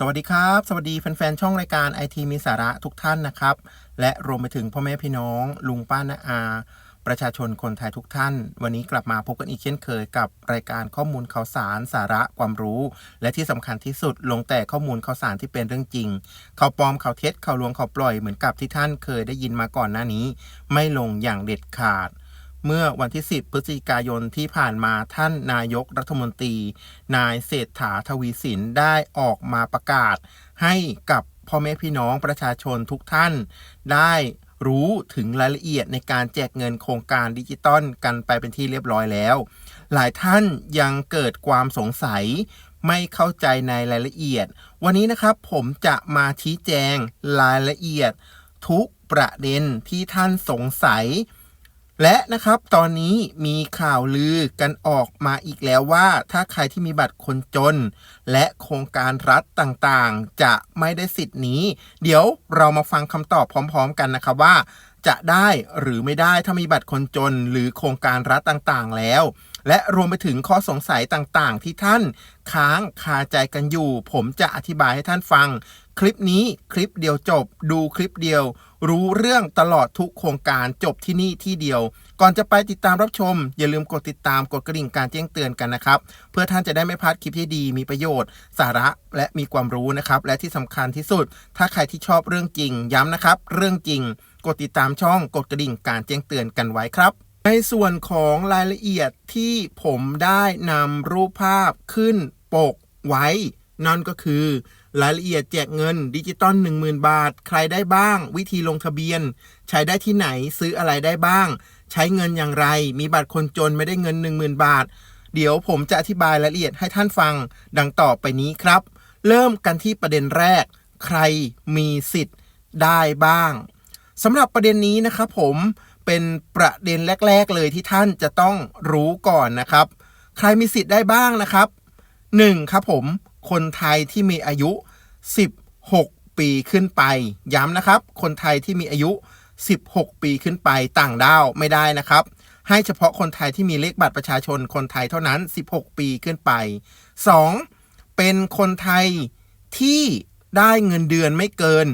สวัสดีครับ สวัสดีแฟนๆช่องรายการไอทีมีสาระทุกท่านนะครับ และรวมไปถึงพ่อแม่พี่น้อง ลุงป้าน้าอา ประชาชนคนไทยทุกท่าน วันนี้กลับมาพบกันอีกเช่นเคยกับรายการข้อมูลข่าวสารสาระความรู้ และที่สำคัญที่สุดลงแต่ข้อมูลข่าวสารที่เป็นเรื่องจริงข่าวปลอมข่าวเท็จข่าวลวงข่าวปล่อยเหมือนกับที่ท่านเคยได้ยินมาก่อนหน้านี้ ไม่ลงอย่างเด็ดขาด เมื่อวันที่ 10 พฤศจิกายนที่ผ่านมาท่านนายกรัฐมนตรี นายเศรษฐาทวีสินได้ออกมาประกาศ ให้กับพ่อแม่พี่น้องประชาชนทุกท่าน ได้รู้ถึงรายละเอียดในการแจกเงินโครงการดิจิตอลกันไปเป็นที่เรียบร้อยแล้ว หลายท่านยังเกิดความสงสัยไม่เข้าใจในรายละเอียด วันนี้นะครับผมจะมาชี้แจงรายละเอียด ทุกประเด็นที่ท่านสงสัย และนะครับตอนนี้มีข่าวลือกันออกมาอีกแล้วว่า ถ้าใครที่มีบัตรคนจน และโครงการรัฐต่างๆ จะไม่ได้สิทธิ์นี้ เดี๋ยวเรามาฟังคำตอบพร้อม ๆ กันนะครับว่า จะได้หรือไม่ได้ถ้ามีบัตรคนจน หรือโครงการรัฐต่างๆ แล้ว และรวมไปถึงข้อสงสัยต่างๆ ที่ท่านค้างคาใจกันอยู่ ผมจะอธิบายให้ท่านฟัง คลิปนี้คลิปเดียวจบ ดูคลิปเดียว รู้เรื่องตลอดทุกโครงการจบที่นี่ที่เดียว ก่อนจะไปติดตามรับชม อย่าลืมกดติดตามกดกระดิ่งการแจ้งเตือนกันนะครับ เพื่อท่านจะได้ไม่พลาดคลิปที่ดี มีประโยชน์ สาระและมีความรู้นะครับ และที่สำคัญที่สุด ถ้าใครที่ชอบเรื่องจริง ย้ำนะครับ เรื่องจริง กดติดตามช่องกดกระดิ่งการแจ้งเตือนกันไว้ครับในส่วนของรายละเอียดที่ผมได้นำรูปภาพขึ้นปกไว้ นั่นก็คือ รายละเอียดแจกเงินดิจิตอล10,000 บาท ใครได้บ้าง วิธีลงทะเบียน ใช้ได้ที่ไหนซื้ออะไรได้บ้าง ใช้เงินอย่างไร มีบัตรคนจนไม่ได้เงิน 10,000 บาท เดี๋ยวผมจะอธิบายรายละเอียดให้ท่านฟัง ดังต่อไปนี้ครับ เริ่มกันที่ประเด็นแรก ใครมีสิทธิ์ได้บ้างสำหรับประเด็นนี้นะครับผมเป็นประเด็นแรก ๆ เลยที่ท่านจะต้องรู้ก่อนนะครับ ใครมีสิทธิ์ได้บ้างนะครับ 1. ครับผม คนไทยที่มีอายุ 16 ปีขึ้นไป ย้ำนะครับ คนไทยที่มีอายุ 16 ปีขึ้นไปต่างด้าวไม่ได้นะครับ ให้เฉพาะคนไทยที่มีเลขบัตรประชาชนคนไทยเท่านั้น 16 ปีขึ้นไป 2. เป็นคนไทยที่ได้เงินเดือนไม่เกิน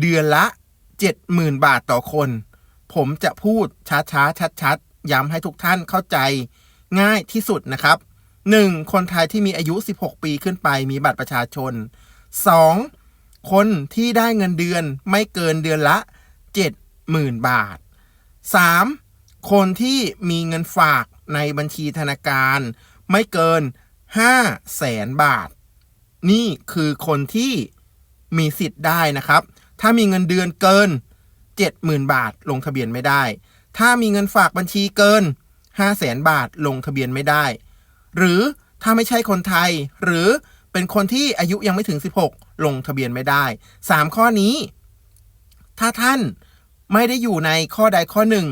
เดือนละ 70,000 บาทต่อคน ผมจะพูดช้าๆชัดๆย้ำให้ทุกท่านเข้าใจง่ายที่สุดนะครับ 1. คนไทยที่มีอายุ 16 ปีขึ้นไปมีบัตรประชาชน 2. คนที่ได้เงินเดือนไม่เกินเดือนละ 70,000 บาท 3. คนที่มีเงินฝากในบัญชีธนาคาร ไม่เกิน5แสนบาท นี่คือคนที่มีสิทธิ์ได้นะครับ ถ้ามีเงินเดือนเกิน 70,000 บาทลงทะเบียนไม่ได้ ถ้ามีเงินฝากบัญชีเกิน5แสนบาทลงทะเบียนไม่ได้ หรือถ้าไม่ใช่คนไทย หรือเป็นคนที่อายุยังไม่ถึง 16 ลงทะเบียนไม่ได้ 3 ข้อนี้ ถ้าท่านไม่ได้อยู่ในข้อใดข้อหนึ่ง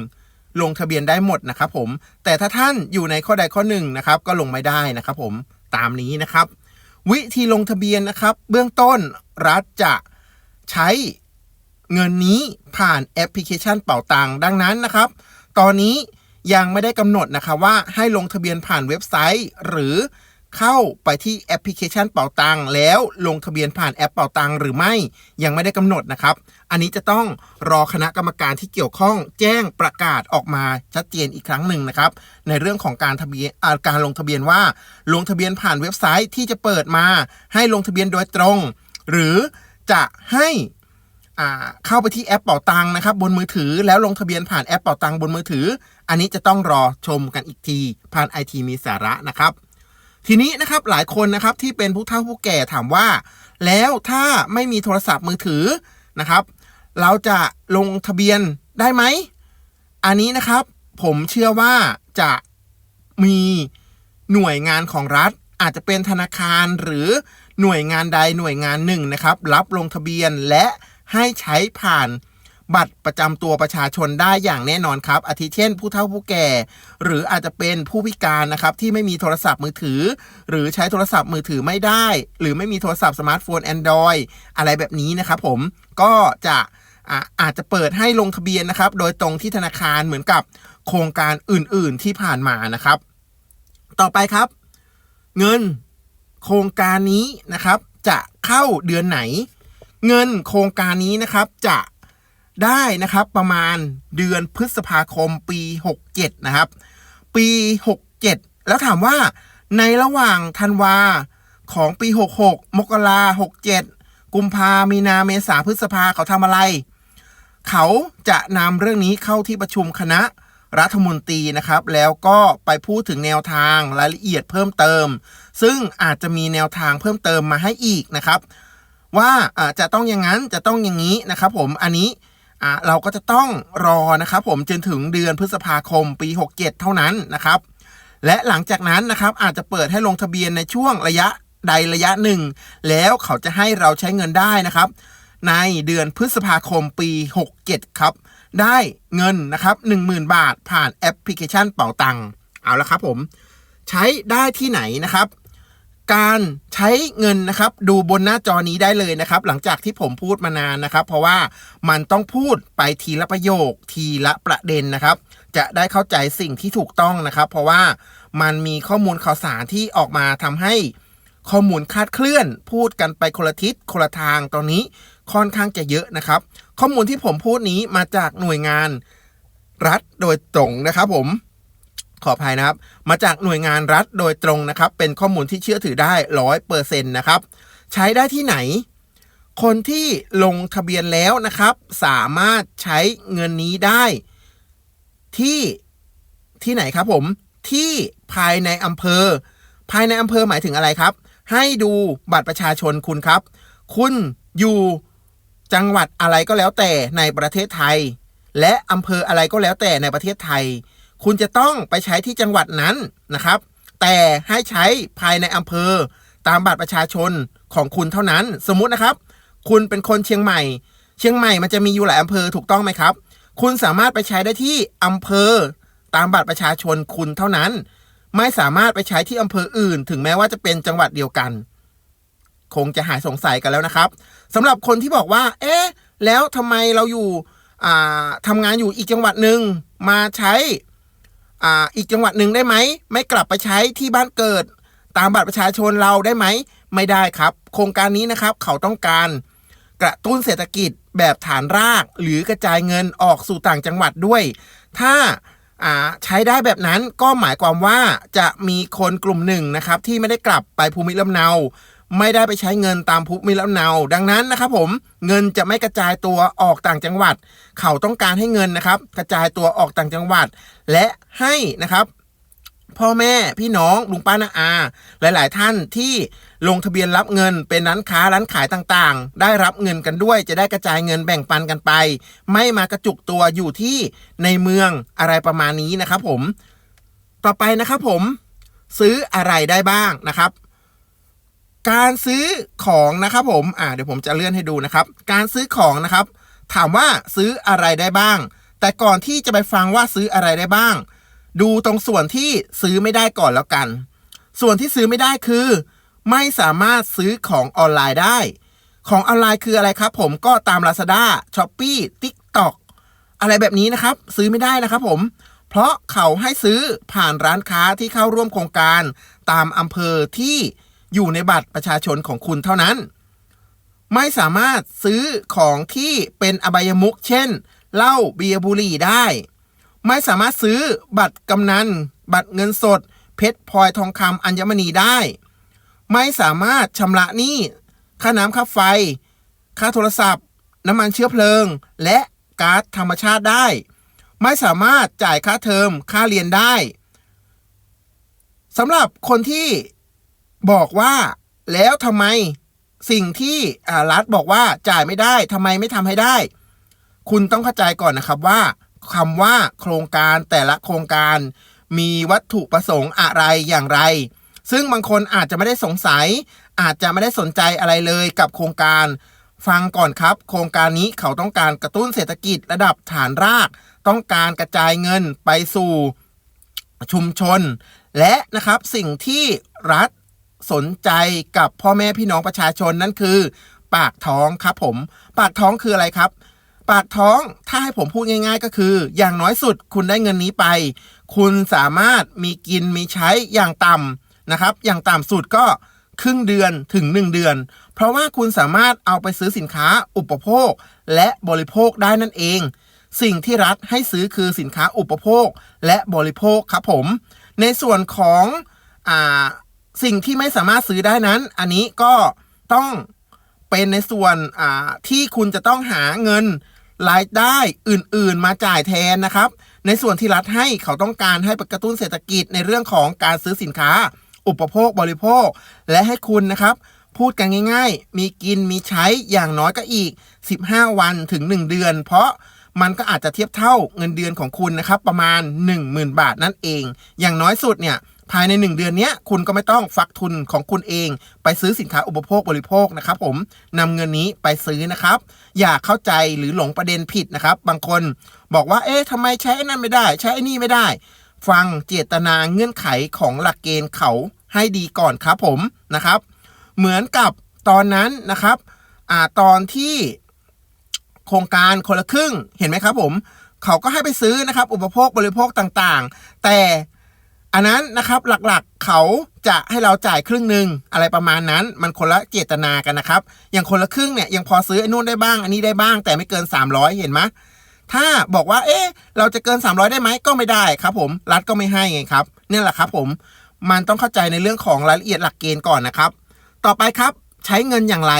ลงทะเบียนได้หมดนะครับผม แต่ถ้าท่านอยู่ในข้อใดข้อหนึ่งนะครับ ก็ลงไม่ได้นะครับผมตามนี้นะครับ วิธีลงทะเบียนนะครับ เบื้องต้นรัฐจะใช้เงินนี้ผ่านแอปพลิเคชันเป่าตังค์ดังนั้นนะครับ ตอนนี้ ยังไม่ได้กำหนดนะคะว่าให้ลงทะเบียนผ่านเว็บไซต์ หรือเข้าไปที่แอปพลิเคชันเป่าตังแล้วลงทะเบียนผ่านแอปเป่าตังหรือไม่ยังไม่ได้กำหนดนะครับ อันนี้จะต้องรอคณะกรรมการที่เกี่ยวข้องแจ้งประกาศออกมาชัดเจนอีกครั้งหนึ่งนะครับ ในเรื่องของการทะเบียนการลงทะเบียนว่า ลงทะเบียนผ่านเว็บไซต์ที่จะเปิดมา ให้ลงทะเบียนโดยตรง หรือจะให้ เข้าไปที่แอปเป่าตังนะครับ บนมือถือแล้วลงทะเบียนผ่านแอปเป่าตังบนมือถือ อันนี้จะต้องรอชมกันอีกทีผ่านไอทีมีสาระนะครับ ทีนี้นะครับหลายคนนะครับที่เป็นผู้เฒ่าผู้แก่ถามว่า แล้วถ้าไม่มีโทรศัพท์มือถือนะครับ เราจะลงทะเบียนได้ไหมอันนี้นะครับผมเชื่อว่าจะมีหน่วยงานของรัฐ อาจจะเป็นธนาคารหรือหน่วยงานใดหน่วยงานหนึ่งนะครับ รับลงทะเบียนและ ให้ใช้ผ่านบัตรประจำตัวประชาชนได้อย่างแน่นอนครับ อาทิเช่น ผู้เฒ่าผู้แก่ หรืออาจจะเป็นผู้พิการนะครับ ที่ไม่มีโทรศัพท์มือถือ หรือใช้โทรศัพท์มือถือไม่ได้ หรือไม่มีโทรศัพท์สมาร์ทโฟน Android อะไรแบบนี้นะครับผมก็จะอาอาจจะเปิดให้ลงทะเบียนนะครับ โดยตรงที่ธนาคารเหมือนกับโครงการอื่นๆที่ผ่านมานะครับ ต่อไปครับ เงินโครงการนี้นะครับ จะเข้าเดือนไหน เงินโครงการนี้นะครับจะได้นะครับประมาณเดือนพฤษภาคมปี 67 นะครับ ปี 67 แล้วถามว่าในระหว่างธันวาของปี 66 มกรา67 กุมภามีนาเมษาพฤษภาเขาทำอะไร เขาจะนำเรื่องนี้เข้าที่ประชุมคณะรัฐมนตรีนะครับ แล้วก็ไปพูดถึงแนวทางรายละเอียดเพิ่มเติม ซึ่งอาจจะมีแนวทางเพิ่มเติมมาให้อีกนะครับ ว่าจะต้องอย่างนั้นจะต้องอย่างนี้นะครับผมอันนี้เราก็จะต้องรอนะครับผมจนถึงเดือนพฤษภาคมปี 67 เท่านั้นนะครับ และหลังจากนั้นนะครับอาจจะเปิดให้ลงทะเบียนในช่วงระยะใดระยะหนึ่ง แล้วเขาจะให้เราใช้เงินได้นะครับ ในเดือนพฤษภาคมปี 67 ครับ ได้เงินนะครับ10,000 บาทผ่านแอปพลิเคชันเป๋าตังค์เอาละครับผม ใช้ได้ที่ไหนนะครับ การใช้เงินนะครับดูบนหน้าจอนี้ได้เลยนะครับ หลังจากที่ผมพูดมานานนะครับ เพราะว่ามันต้องพูดไปทีละประโยคทีละประเด็นนะครับ จะได้เข้าใจสิ่งที่ถูกต้องนะครับ เพราะว่ามันมีข้อมูลข่าวสารที่ออกมาทำให้ข้อมูลคลาดเคลื่อน พูดกันไปคนละทิศคนละทางตอนนี้ค่อนข้างจะเยอะนะครับ ข้อมูลที่ผมพูดนี้มาจากหน่วยงานรัฐโดยตรงนะครับผม ขออภัยนะครับ มาจากหน่วยงานรัฐโดยตรงนะครับ เป็นข้อมูลที่เชื่อถือได้ร้อยเปอร์เซ็นต์นะครับ ใช้ได้ที่ไหน คนที่ลงทะเบียนแล้วนะครับ สามารถใช้เงินนี้ได้ที่ที่ไหนครับผม ที่ภายในอำเภอ ภายในอำเภอหมายถึงอะไรครับ ให้ดูบัตรประชาชนคุณครับ คุณอยู่จังหวัดอะไรก็แล้วแต่ในประเทศไทย และอำเภออะไรก็แล้วแต่ในประเทศไทย คุณจะต้องไปใช้ที่จังหวัดนั้นนะครับ แต่ให้ใช้ภายในอำเภอ ตามบัตรประชาชนของคุณเท่านั้น สมมุตินะครับ คุณเป็นคนเชียงใหม่ เชียงใหม่มันจะมีอยู่หลายอำเภอถูกต้องไหมครับ คุณสามารถไปใช้ได้ที่อำเภอ ตามบัตรประชาชนคุณเท่านั้น ไม่สามารถไปใช้ที่อำเภออื่น ถึงแม้ว่าจะเป็นจังหวัดเดียวกัน คงจะหายสงสัยกันแล้วนะครับสำหรับคนที่บอกว่า เอ๊ะแล้วทำไมเราอยู่อ่าทำงานอยู่อีกจังหวัดหนึ่งมาใช้ อ่าอีกจังหวัดหนึ่งได้ไหม ไม่กลับไปใช้ที่บ้านเกิด ตามบัตรประชาชนเราได้ไหม ไม่ได้ครับ โครงการนี้นะครับเขาต้องการกระตุ้นเศรษฐกิจแบบฐานรากหรือกระจายเงินออกสู่ต่างจังหวัดด้วย ถ้าอ่าใช้ได้แบบนั้นก็หมายความว่าจะมีคนกลุ่มหนึ่งนะครับที่ไม่ได้กลับไปภูมิลำเนา ไม่ได้ไปใช้เงินตามภูมิลำเนา ดังนั้นนะครับผมเงินจะไม่กระจายตัวออกต่างจังหวัด เขาต้องการให้เงินนะครับกระจายตัวออกต่างจังหวัด และให้นะครับพ่อแม่พี่น้องลุงป้าน้าอา หลาย ๆ ท่านที่ลงทะเบียนรับเงินเป็นร้านค้าร้านขายต่างๆ ได้รับเงินกันด้วย จะได้กระจายเงินแบ่งปันกันไป ไม่มากระจุกตัวอยู่ที่ในเมืองอะไรประมาณนี้นะครับผม ต่อไปนะครับผมซื้ออะไรได้บ้างนะครับ การซื้อของนะครับผมอ่าเดี๋ยวผมจะเลื่อนให้ดูนะครับ การซื้อของนะครับ ถามว่าซื้ออะไรได้บ้าง แต่ก่อนที่จะไปฟังว่าซื้ออะไรได้บ้าง ดูตรงส่วนที่ซื้อไม่ได้ก่อนแล้วกัน ส่วนที่ซื้อไม่ได้คือ ไม่สามารถซื้อของออนไลน์ได้ ของออนไลน์คืออะไรครับ ผมก็ตาม Lazada, s h o p e e TikTok อะไรแบบนี้นะครับ ซื้อไม่ได้นะครับผม เพราะเขาให้ซื้อผ่านร้านค้าที่เข้าร่วมโครงการ ตามอำเภอที่อยู่ในบัตรประชาชนของคุณเท่านั้น ไม่สามารถซื้อของที่เป็นอบายมุขเช่น เหล้าเบียร์บุหรี่ได้ ไม่สามารถซื้อบัตรกำนัน บัตรเงินสด เพชรพลอยทองคำอัญมณีได้ ไม่สามารถชำระหนี้ค่าน้ำค่าไฟ ค่าโทรศัพท์ น้ำมันเชื้อเพลิง และก๊าซธรรมชาติได้ ไม่สามารถจ่ายค่าเทอมค่าเรียนได้สำหรับคนที่บอกว่าแล้วทำไมสิ่งที่รัฐบอกว่าจ่ายไม่ได้ทำไมไม่ทำให้ได้ คุณต้องเข้าใจก่อนนะครับว่าคำว่าโครงการแต่ละโครงการ มีวัตถุประสงค์อะไรอย่างไร ซึ่งบางคนอาจจะไม่ได้สงสัย อาจจะไม่ได้สนใจอะไรเลยกับโครงการ ฟังก่อนครับ โครงการนี้เขาต้องการกระตุ้นเศรษฐกิจระดับฐานราก ต้องการกระจายเงินไปสู่ชุมชน และนะครับสิ่งที่รัฐสนใจกับพ่อแม่พี่น้องประชาชนนั่นคือ ปากท้องครับผม ปากท้องคืออะไรครับ ปากท้องถ้าให้ผมพูดง่าย ๆ ก็คือ อย่างน้อยสุดคุณได้เงินนี้ไป คุณสามารถมีกินมีใช้อย่างต่ำนะครับ อย่างต่ำสุดก็ครึ่งเดือนถึง 1 เดือน เพราะว่าคุณสามารถเอาไปซื้อสินค้าอุปโภค และบริโภคได้นั่นเอง สิ่งที่รัฐให้ซื้อคือสินค้าอุปโภค และบริโภคครับผม ในส่วนของอ่าสิ่งที่ไม่สามารถซื้อได้นั้น อันนี้ก็ต้องเป็นในส่วนอ่าที่คุณจะต้องหาเงิน รายได้อื่นๆ มาจ่ายแทนนะครับ ในส่วนที่รัฐให้เขาต้องการให้กระตุ้นเศรษฐกิจในเรื่องของการซื้อสินค้า อุปโภคบริโภค และให้คุณนะครับ พูดกันง่าย ๆ มีกินมีใช้อย่างน้อยก็อีก 15 วันถึง 1 เดือน เพราะมันก็อาจจะเทียบเท่าเงินเดือนของคุณนะครับ ประมาณ 10,000 บาทนั่นเอง อย่างน้อยสุดเนี่ย ภายใน 1 เดือนนี้คุณก็ไม่ต้องฟักทุนของคุณเอง ไปซื้อสินค้าอุปโภคบริโภคนะครับ ผมนำเงินนี้ไปซื้อนะครับ อย่าเข้าใจหรือหลงประเด็นผิดนะครับ บางคนบอกว่าเอ๊ะทำไมใช้ไอ้นั่นไม่ได้ ใช้ไอ้นี่ไม่ได้ ฟังเจตนาเงื่อนไขของหลักเกณฑ์เขาให้ดีก่อนครับผมนะครับ เหมือนกับตอนนั้นนะครับอ่าตอนที่โครงการคนละครึ่งเห็นไหมครับ ผมเขาก็ให้ไปซื้อนะครับ อุปโภคบริโภคต่างๆ แต่ อันนั้นนะครับหลักๆเขาจะให้เราจ่ายครึ่งหนึ่งอะไรประมาณนั้นมันคนละเจตนากันนะครับ อย่างคนละครึ่งเนี่ยยังพอซื้อไอ้นู่นได้บ้าง อันนี้ได้บ้าง แต่ไม่เกิน 300 เห็นไหมถ้าบอกว่า เอ๊ะ เราจะเกิน 300 ได้ไหมก็ไม่ได้ครับ ผมรัฐก็ไม่ให้ไงครับนี่แหละครับ ผมมันต้องเข้าใจในเรื่องของรายละเอียดหลักเกณฑ์ก่อนนะครับ ต่อไปครับใช้เงินอย่างไร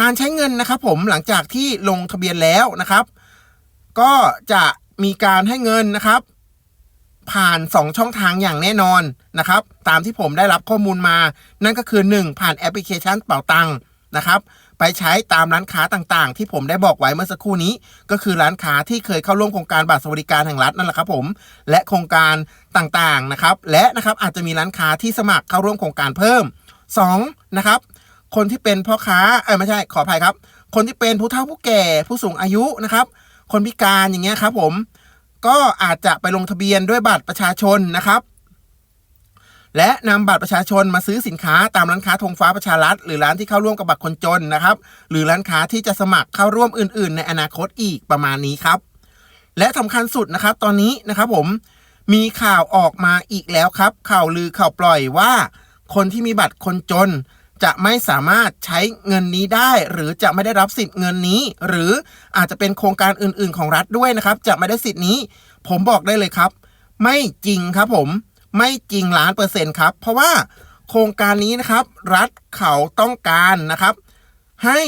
การใช้เงินนะครับ ผมหลังจากที่ลงทะเบียนแล้วนะครับ ก็จะมีการให้เงินนะครับ ผ่าน 2 ช่องทางอย่างแน่นอนนะครับ ตามที่ผมได้รับข้อมูลมา นั่นก็คือ 1 ผ่านแอปพลิเคชันเป๋าตังค์นะครับ ไปใช้ตามร้านค้าต่างๆ ที่ผมได้บอกไว้เมื่อสักครู่นี้ ก็คือร้านค้าที่เคยเข้าร่วมโครงการบัตรสวัสดิการแห่งรัฐนั่นแหละครับผม และโครงการต่างๆนะครับ และนะครับอาจจะมีร้านค้าที่สมัครเข้าร่วมโครงการเพิ่ม 2. นะครับ คนที่เป็นพ่อค้าเออไม่ใช่ขออภัยครับ คนที่เป็นผู้เฒ่าผู้แก่ผู้สูงอายุนะครับ คนพิการอย่างเงี้ยครับผม ก็อาจจะไปลงทะเบียนด้วยบัตรประชาชนนะครับ และนำบัตรประชาชนมาซื้อสินค้าตามร้านค้าธงฟ้าประชารัฐหรือร้านที่เข้าร่วมกับบัตรคนจนนะครับ หรือร้านค้าที่จะสมัครเข้าร่วมอื่น ๆ ในอนาคตอีกประมาณนี้ครับ และสำคัญสุดนะครับ ตอนนี้นะครับผมมีข่าวออกมาอีกแล้วครับ ข่าวลือข่าวปล่อยว่า คนที่มีบัตรคนจน จะไม่สามารถใช้เงินนี้ได้ หรือจะไม่ได้รับสิทธิ์เงินนี้ หรืออาจจะเป็นโครงการอื่น ๆ ของรัฐด้วยนะครับ จะไม่ได้สิทธิ์นี้ ผมบอกได้เลยครับ ไม่จริงครับผมไม่จริงล้านเปอร์เซ็นต์ครับ เพราะว่าโครงการนี้นะครับ รัฐเขาต้องการนะครับ ให้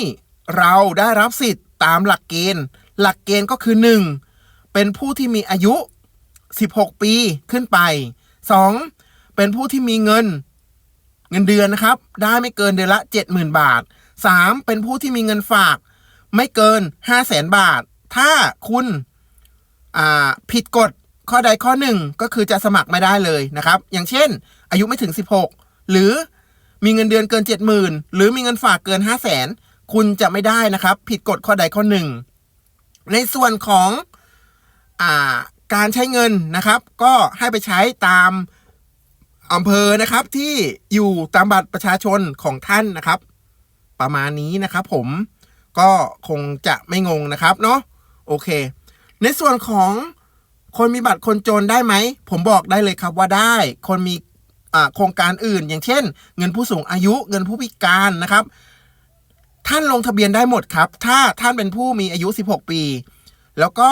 เราได้รับสิทธิ์ตามหลักเกณฑ์ หลักเกณฑ์ก็คือ 1. เป็นผู้ที่มีอายุ 16 ปีขึ้นไป 2. เป็นผู้ที่มีเงิน เงินเดือนนะครับ ได้ไม่เกินเดือนละ 70,000 บาท 3. เป็นผู้ที่มีเงินฝาก ไม่เกิน 5 0 0แสนบาท ถ้าคุณผิดกฎข้อใดข้อหนึ่งก็คือจะสมัครไม่ได้เลยนะครับ อย่างเช่น อายุไม่ถึง 16 หรือมีเงินเดือนเกิน 70,000 หรือมีเงินฝากเกิน 5 0 0แสนคุณจะไม่ได้นะครับ ผิดกฎข้อใดข้อหนึ่งในส่วนของอาการใช้เงินนะครับ ก็ให้ไปใช้ตาม อำเภอนะครับที่อยู่ตามบัตรประชาชนของท่านนะครับ ประมาณนี้นะครับ ผมก็คงจะไม่งงนะครับเนาะโอเค ในส่วนของคนมีบัตรคนจนได้ไหม ผมบอกได้เลยครับว่าได้ คนมีโครงการอื่น อย่างเช่น เงินผู้สูงอายุเงินผู้พิการนะครับ ท่านลงทะเบียนได้หมดครับ ถ้าท่านเป็นผู้มีอายุ 16 ปี แล้วก็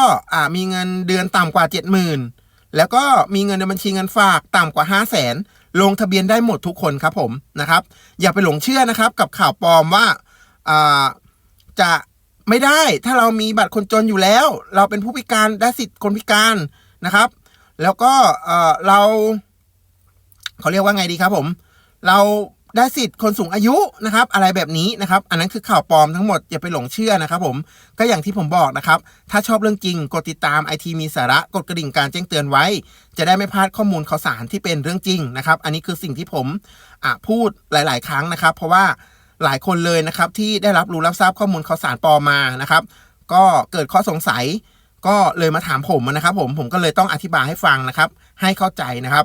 มีเงินเดือนต่ำกว่า 70,000 แล้วก็มีเงินในบัญชีเงินฝากต่ำกว่า 5 0 0 0 0นลงทะเบียนได้หมดทุกคนครับผมนะครับ อย่าไปหลงเชื่อนะครับกับข่าวปลอมว่าาจะไม่ได้ถ้าเรามีบัตรคนจนอยู่แล้ว เราเป็นผู้พิการได้สิทธิ์คนพิการนะครับ แล้วก็เเราเขาเรียกว่าไงดีครับผม เรา ได้สิทธิ์คนสูงอายุนะครับ อะไรแบบนี้นะครับ อันนั้นคือข่าวปลอมทั้งหมดอย่าไปหลงเชื่อนะครับ ผมก็อย่างที่ผมบอกนะครับ ถ้าชอบเรื่องจริงกดติดตามไอทีมีสาระกดกระดิ่งการแจ้งเตือนไว้ จะได้ไม่พลาดข้อมูลข่าวสารที่เป็นเรื่องจริงนะครับ อันนี้คือสิ่งที่ผมพูดหลาย ๆ ครั้งนะครับ เพราะว่าหลายคนเลยนะครับที่ได้รับรู้รับทราบข้อมูลข่าวสารปลอมมานะครับ ก็เกิดข้อสงสัย ก็เลยมาถามผมนะครับ ผมผมก็เลยต้องอธิบายให้ฟังนะครับ ให้เข้าใจนะครับ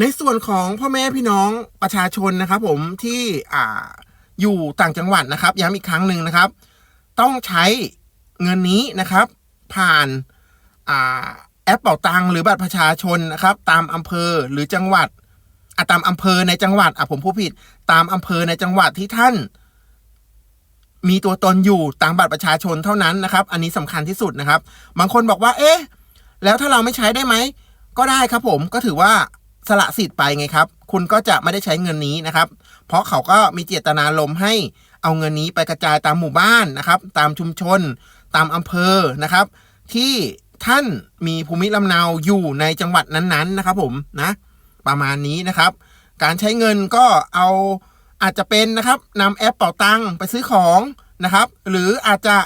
ในส่วนของพ่อแม่พี่น้องประชาชนนะครับ ผมที่อ่าอยู่ต่างจังหวัดนะครับย้ำอีกครั้งหนึ่งนะครับ ต้องใช้เงินนี้นะครับ ผ่านอ่าแอปเป่าตังหรือบัตรประชาชนนะครับ ตามอำเภอหรือจังหวัดอะตามอำเภอในจังหวัดอะผมพูดผิด ตามอำเภอในจังหวัดที่ท่าน มีตัวตนอยู่ตามบัตรประชาชนเท่านั้นนะครับ อันนี้สำคัญที่สุดนะครับ บางคนบอกว่า เอ๊ะ แล้วถ้าเราไม่ใช้ได้ไหมก็ได้ครับผมก็ถือว่า สละสิทธิ์ไปไงครับ คุณก็จะไม่ได้ใช้เงินนี้นะครับ เพราะเขาก็มีเจตนาลมให้เอาเงินนี้ไปกระจายตามหมู่บ้านนะครับ ตามชุมชน ตามอำเภอนะครับ ที่ท่านมีภูมิลำเนาอยู่ในจังหวัดนั้นๆนะครับ ผมนะ ประมาณนี้นะครับ การใช้เงินก็เอาอาจจะเป็นนะครับนำแอปเป่าตังไปซื้อของนะครับ หรืออาจจะ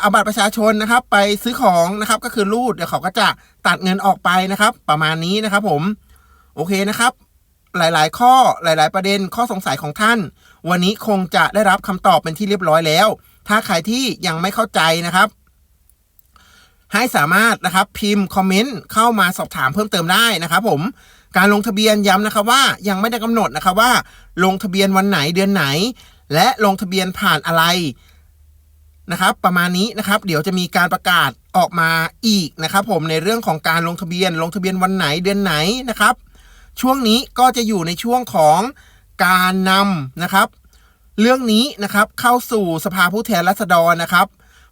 เอาบัตรประชาชนนะครับ ไปซื้อของนะครับ ก็คือรูดเดี๋ยวเขาก็จะตัดเงินออกไปนะครับ ประมาณนี้นะครับ ผม โอเคนะครับ หลายๆ ข้อหลาย ๆ ประเด็นข้อสงสัยของท่าน วันนี้คงจะได้รับคำตอบเป็นที่เรียบร้อยแล้ว ถ้าใครที่ยังไม่เข้าใจนะครับ ให้สามารถนะครับพิมพ์คอมเมนต์เข้ามาสอบถามเพิ่มเติมได้นะครับผมการลงทะเบียนย้ำนะครับว่ายังไม่ได้กำหนดนะครับว่า ลงทะเบียนวันไหนเดือนไหน และลงทะเบียนผ่านอะไรนะครับ ประมาณนี้นะครับ เดี๋ยวจะมีการประกาศออกมาอีกนะครับ ผมในเรื่องของการลงทะเบียนลงทะเบียนวันไหนเดือนไหนนะครับ ช่วงนี้ก็จะอยู่ในช่วงของการนำนะครับ เรื่องนี้นะครับเข้าสู่สภาผู้แทนราษฎรนะครับ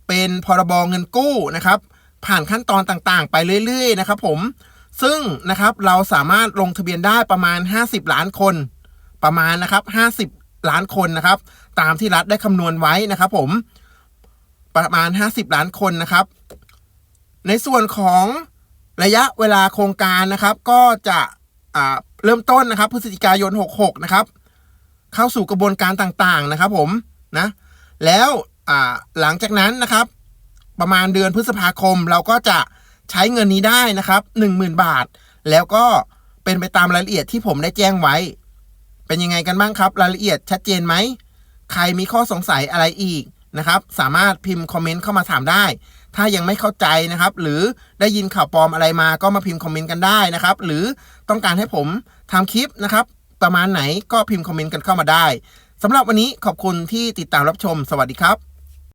เป็นพรบเงินกู้นะครับ ผ่านขั้นตอนต่างๆ ไปเรื่อยๆนะครับ ผมซึ่งนะครับเราสามารถลงทะเบียนได้ประมาณ 50 ล้านคน ประมาณนะครับ50 ล้านคนนะครับ ตามที่รัฐได้คำนวณไว้นะครับ ผมประมาณ 50 ล้านคนนะครับ ในส่วนของระยะเวลาโครงการนะครับ ก็จะ เริ่มต้นนะครับพฤศจิกายน 66 นะครับ เข้าสู่กระบวนการต่างๆนะครับ ผมนะ แล้วหลังจากนั้นนะครับ ประมาณเดือนพฤษภาคมเราก็จะใช้เงินนี้ได้นะครับหนึ่งหมื่นบาท แล้วก็เป็นไปตามรายละเอียดที่ผมได้แจ้งไว้ เป็นยังไงกันบ้างครับ รายละเอียดชัดเจนไหม ใครมีข้อสงสัยอะไรอีกนะครับ สามารถพิมพ์คอมเมนต์เข้ามาถามได้ ถ้ายังไม่เข้าใจนะครับ หรือได้ยินข่าวปลอมอะไรมาก็มาพิมพ์คอมเมนต์กันได้นะครับ หรือต้องการให้ผมทำคลิปนะครับ ประมาณไหนก็พิมพ์คอมเมนต์กันเข้ามาได้สำหรับวันนี้ขอบคุณที่ติดตามรับชม สวัสดีครับ